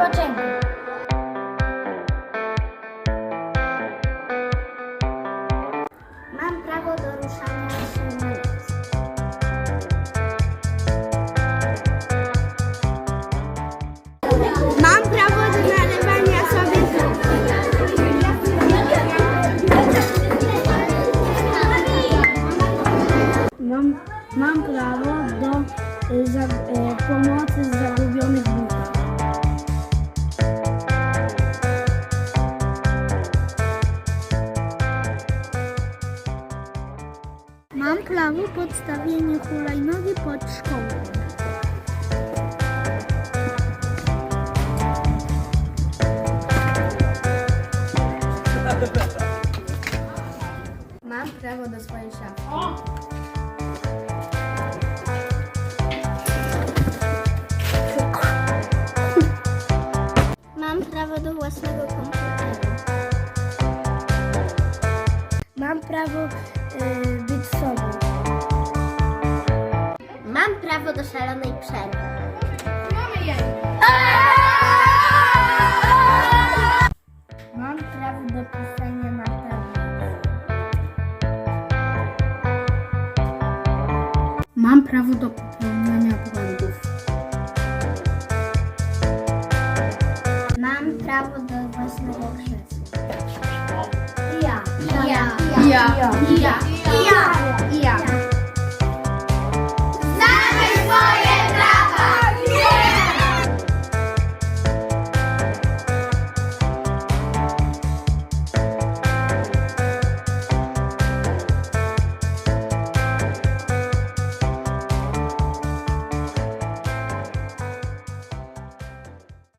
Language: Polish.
Mam prawo do ruszania się. Mam prawo do nalewania Mam, mam do y, y, pomocy. Mam prawo podstawienia hulajnogi pod szkołą. Mam prawo do swojej szafy. Mam prawo do własnego komputera. Mam prawo y, Prawo do szalonej przerwy. Mam prawo do pisania na tablicy. Mam prawo do popełniania błędów. Mam prawo do własnego krzesła. Ja. Ja. Ja. Ja. ja.